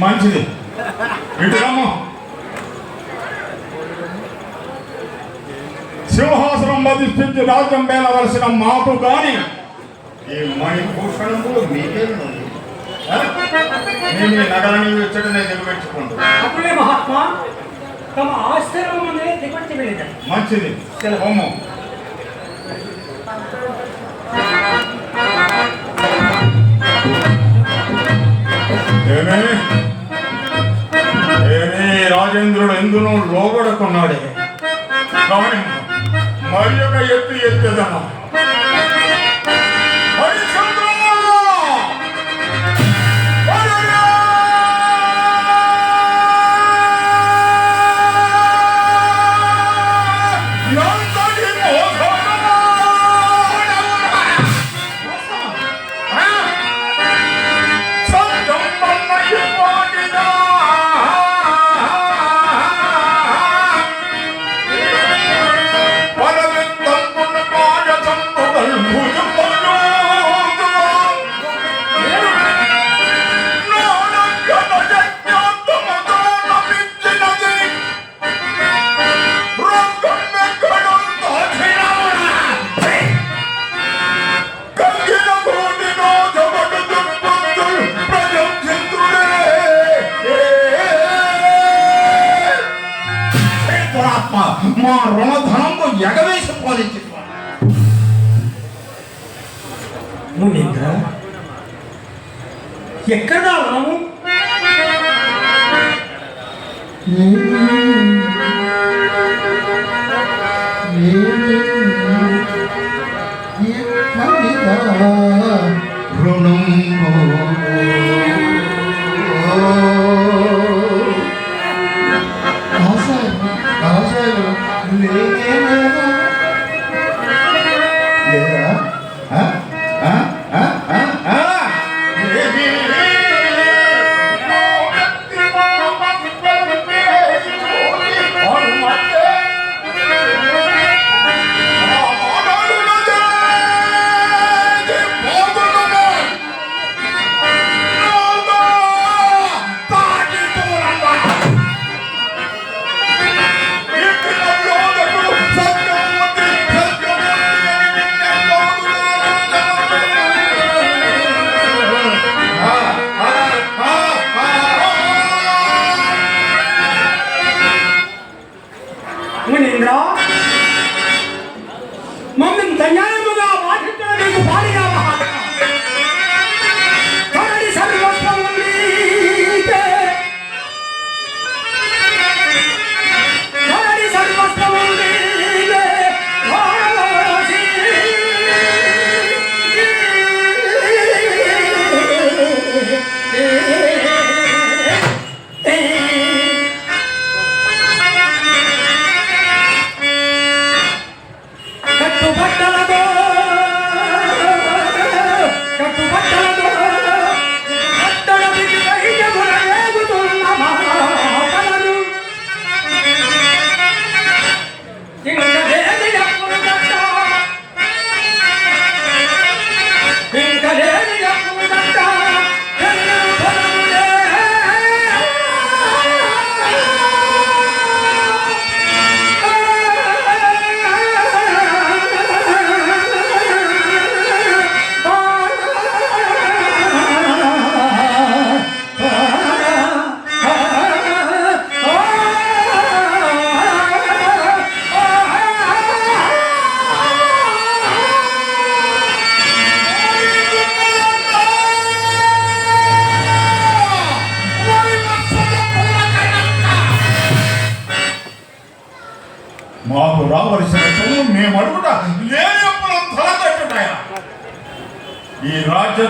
మంచిది. ఇటు రమ్ము. సింహాసనం అధిష్ఠించి రాజ్యం వేలవలసిన మాకు గాని ఈ మణిభూషణము ఆ? నేను ఈ నగరాన్ని వచ్చటనే దిగబెట్టుకుంటూ అప్పుడే మహాత్మా తమ వెళ్ళింది మంచిది. హోమం రాజేంద్రుడు ఎందునో లోబడుకున్నాడే కానీ మరి ఒక ఎత్తు ఎత్తేదమ్మా. మునీంద్ర ఎక్కడ రాము?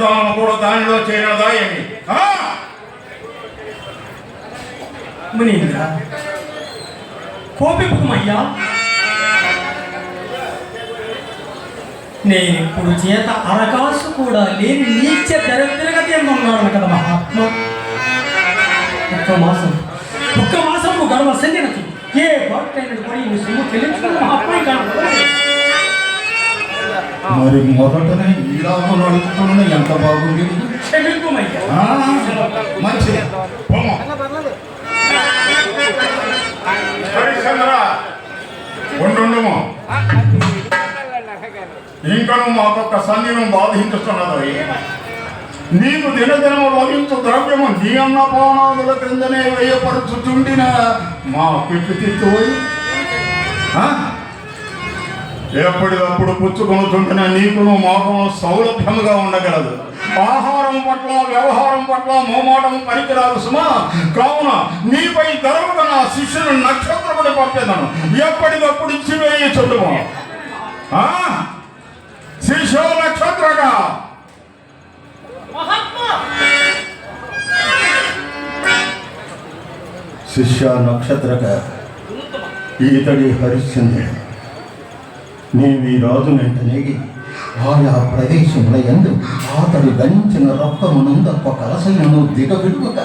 రాజ్యదానం కూడా దానిలో చేరదా ఏమి? ఆ? మునీంద్ర కోపింపుమయ్యా నేను ఇప్పుడు చేత అరకాసు కూడా లేని నీచ దరిద్రగతి ఉన్నాను కదా మహాత్మ. ఒక్క మాసం ఒక్క మాసం గర్వ సంజనకు ఏ బాటైన పడి నీ సొమ్ము చెల్లించుకున్న మహాత్మ కాదు మరి మొదటనే ఈ రాములు అడుగుతున్న ఎంత బాగుంది. హరిశ్చంద్ర ఉండుండుము. ఇంకను మాకొక్క సంధిని బాధించుతున్నది. నీకు దినదినము లభించు ద్రవ్యము నీ అన్న పవనాదుల క్రిందనే వేయపరుచుచుండిన మా పిట్టు తిట్టుపోయి ఎప్పటికప్పుడు పుచ్చుకొనుచుంటున్న నీకును మాకును సౌలభ్యముగా ఉండగలదు. ఆహారం పట్ల వ్యవహారం పట్ల మోమాటం పనికిరాదు సుమా. కావున నీపై ధరముగా నా శిష్యుని నక్షత్రముని పంపేదను. ఎప్పటికప్పుడు ఇచ్చివేయి చుండుము ఆ? శిశు నక్షత్రగా. శిష్య నక్షత్రక ఈతడి హరిశ్చంద్రుడు. నీవు ఈ రాజు వెంటనేగి ఆయా ప్రదేశముల ఎందు అతడు గణించిన రొక్కమునందొక్క కలసయను దిగవిడుక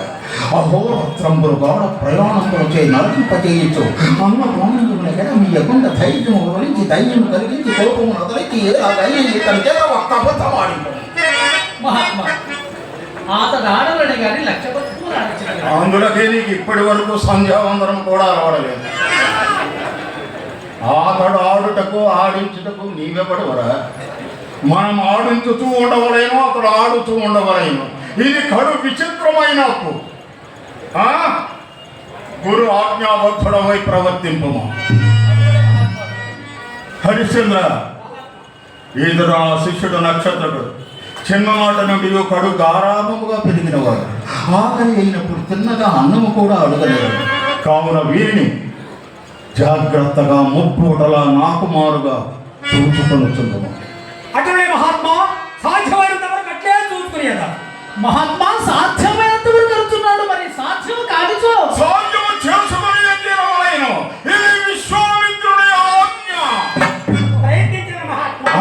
అహోరాత్రంబులు గాఢ ప్రయాణంలో చే నరకింపచేయచ్చు అన్న ప్రాణుల ఎడ మీ యగుండ ధైర్యము వరించి ధైర్యం కలిగించి కోపము నదలికి ఏలాగైనా ఇతని చేత ఒక్క అబద్ధమాడింపు. మహాత్మా అతడు ఆడవాడి గారి లక్ష అందులకే నీకు ఇప్పటి వరకు సంధ్యావందనం కూడా రావడలేదు అతడు ఆడుటకు ఆడించుటకు నీవెవడవరా మనం ఆడించుతూ ఉండవలేను అతడు ఆడుతూ ఉండవలేను ఇది కడు విచిత్రమైన అప్పు. ఆ? గురు ఆజ్ఞాబద్ధుడమై ప్రవర్తింపము. హరిశ్చంద్ర ఈదురు ఆ శిష్యుడు నక్షత్రుడు. చిన్ననాటి నుండి కడు గారాభముగా పెరిగినవాడు. ఆకలి అయినప్పుడు తిన్నగా అన్నము కూడా అడగలేదు. కావున వీరిని జాగ్రత్తగా ముప్పూటలా నాకుమారుగా చూచుకొనుచుండము అటువే మహాత్మా సాధ్యమైనంత వరకు అట్లే చూసుకునేదా మహాత్మా సాధ్యమైనంత వరకు కలుగుతున్నాడు మరి సాధ్యం చేసుకుని తీరవలేను. ఇది విశ్వామిత్రుడి ఆజ్ఞ. ప్రయత్నించిన మహాత్మా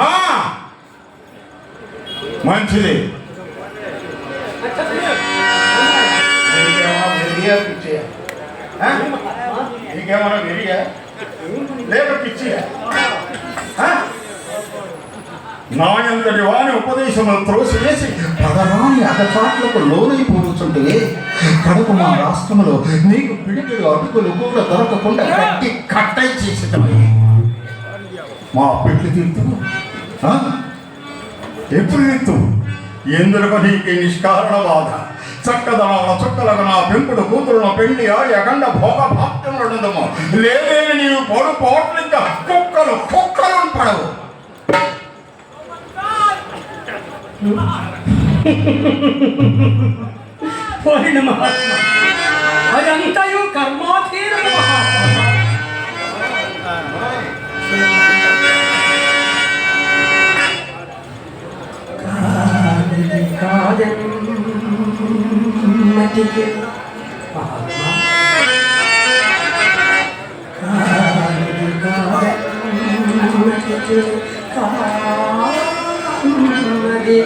మంచిది? నీకేమన్నా వెరియా లేక పిచ్చియా? నాయంతటి వాని ఉపదేశములు త్రోసివేసి పదరాని అగచాట్లకు లోనైపోతుంటే కడుపు మా రాష్ట్రంలో నీకు పిడికిలు అటుకులు కూడా దొరకకుండా కట్టి కట్టై చేసి మా పెళ్ళి తీర్తు ఎప్పుడు తీర్తు ఎందుకు నీకు నిష్కారణ బాధ? చక్కదనాల చుక్కలకు నా పెంపుడు కూతురును పెళ్ళి ఆడి అఖండ భోగ ఉండడము లేదేని నీవు పొడు పోట్లు ఇంకా కుక్కలు కుక్కలు పడవు. పోయిన మహాత్మా అదంతయు కర్మాధీనము మహాత్మ. కాదని కాదమ్మటికి మహాత్మా కాదమ్మటికి కాన్నది కాకమానది.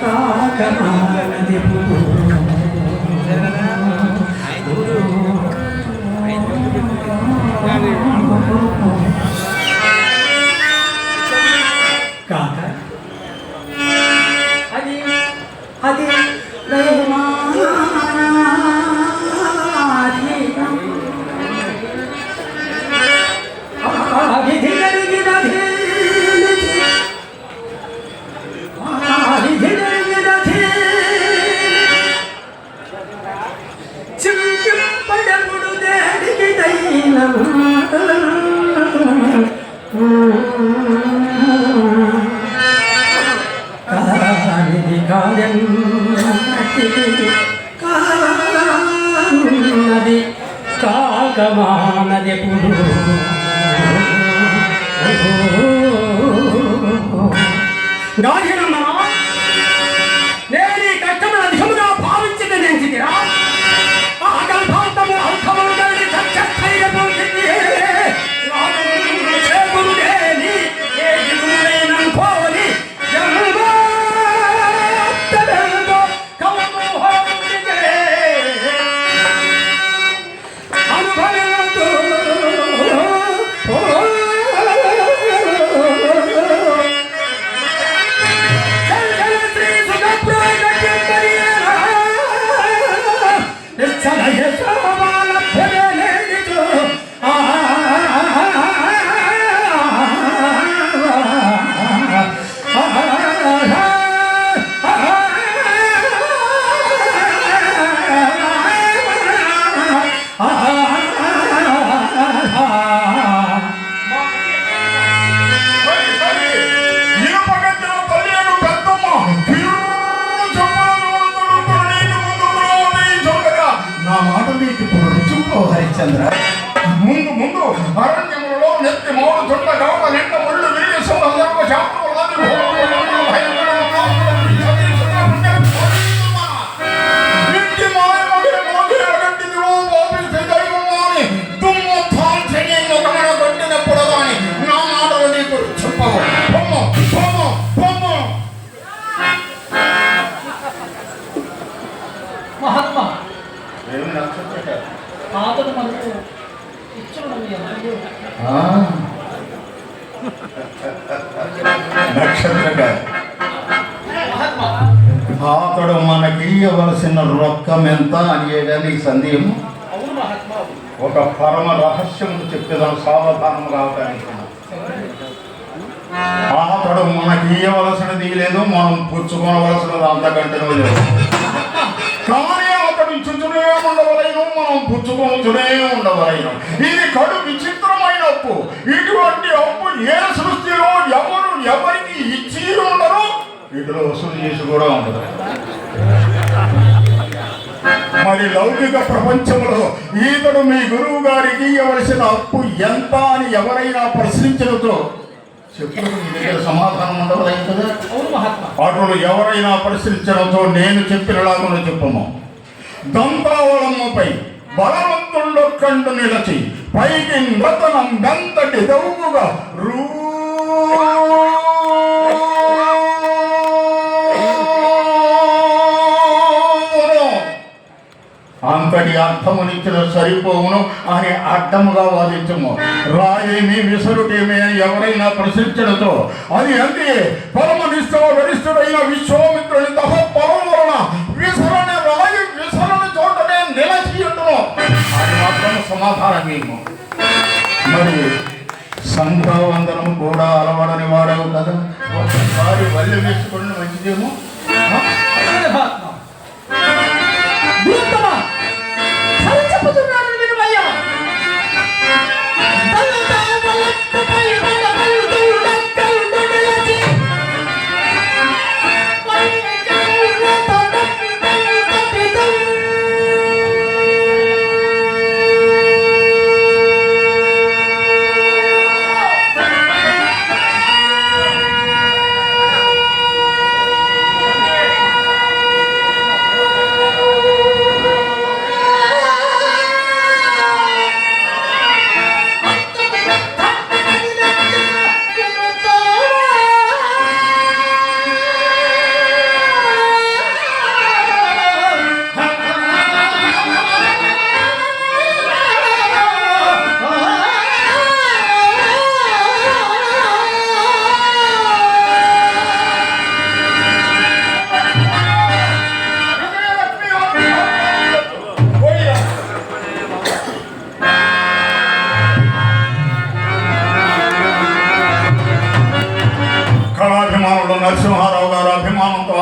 కాక నా మాటలు నీకు చెప్పవు పొమ్ము పొమ్ము పొమ్ము మహాత్మా ఏం నక్షత్రక పాతను మనకు ఇచ్చుడు మీ అతడు మనకి ఇవ్వవలసిన రొక్కం ఎంత అనేగా నీ సందేహం? ఒక పరమ రహస్యం చెప్పేదాం సావధానం కావటానికి అతడు మనకి ఇవ్వవలసినది లేదు మనం పుచ్చుకోవలసినది అంతకంటే లేదు. కానీ అతడు ఇచ్చుతూనే ఉండవలేను మనం పుచ్చుకొనుతూనే ఉండవలేను. ఇది కడు విచిత్ర అప్పు ఇటువంటి అప్పు ఏ సృష్టిలో ఎవరు ఎవరికి ఇచ్చి ఉండరు? వీటిలో వసూలు చేసి కూడా ఉండదు. మరి లౌకిక ప్రపంచంలో ఈతడు మీ గురువు గారికి ఇవ్వవలసిన అప్పు ఎంత అని ఎవరైనా ప్రశ్నించడంతో చెప్పు మీ దగ్గర సమాధానం ఉండవలేదు కదా? అటులు ఎవరైనా పరిశీలించడంతో నేను చెప్పినలాగా చెప్పము. దంతావళమ్మపై బలవంతుడొక్కండు నిలచి పైకి నృతనం గంతటి దౌగుగా రూ. అంతటి అర్థమునిచ్చిన సరిపోవును అని అడ్డముగా వాదించము. రాయేమి విసరుటేమి ఎవరైనా ప్రశ్నించడంతో అది అంతే పరమనిష్ట గరిష్ఠుడైన విశ్వామిత్రుని తహ పరమ మాత్రం సమాధానం మేము మరి సంధ్యావందనం కూడా అలవాడని వాడవు కదా. ఒకసారి వల్లి వేసుకుని మంచిదేమో. చెప్పుతున్నాను వినుమయ్యా బలతా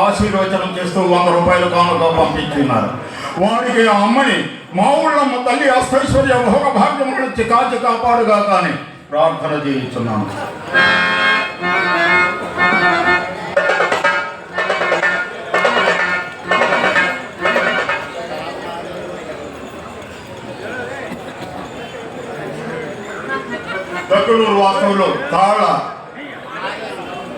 ఆశీర్వచనం చేస్తూ వంద రూపాయలు కానుక పంపించున్నారు వారికి ఆ అమ్మని మా ఊళ్ళమ్మ తల్లి అష్టైశ్వర్య భోగ భాగ్యం నుంచి కాచి కాపాడుగా కానీ ప్రార్థన చేయించున్నాను. దగ్గరూరు వాస్తవులు తాళ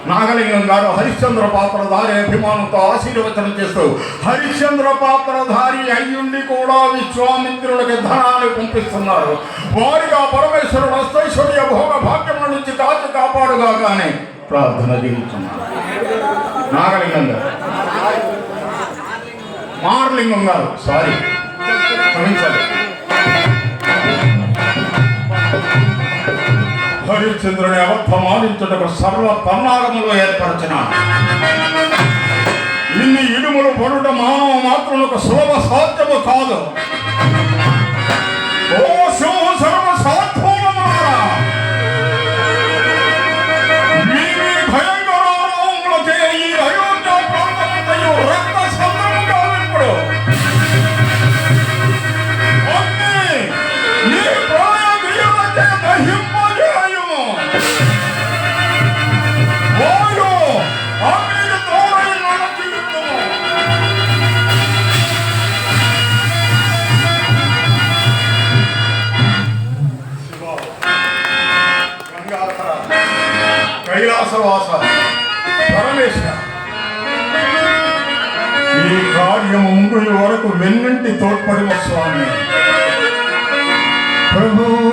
నాగలింగం గారు హరిశ్చంద్ర పాత్రధారి అభిమానంతో ఆశీర్వచనం చేస్తూ హరిశ్చంద్ర పాత్రధారి అయ్యుండి కూడా విశ్వామిత్రులకి ధనాన్ని పంపిస్తున్నారు. వారిగా పరమేశ్వరుడు అస్తైశ్వర్య భోగ భాగ్యముల నుంచి కాచి కాపాడుగా కానీ ప్రార్థన జీవిస్తున్నారు నాగలింగం గారు. మార్లింగం గారు. సారీ క్షమించాలి. హరిశ్చంద్రుని అవత్వమానించుటకు సర్వ పన్నాగములు ఏర్పరచిన ఇన్ని ఇడుములు పడుట మానవ ఒక సులభ సాధ్యము కాదు. ఓ కైలాసవాస. పరమేశ్వర. ఈ కార్యము వరకు వెన్నంటి తోడ్పడిన స్వామి. ప్రభు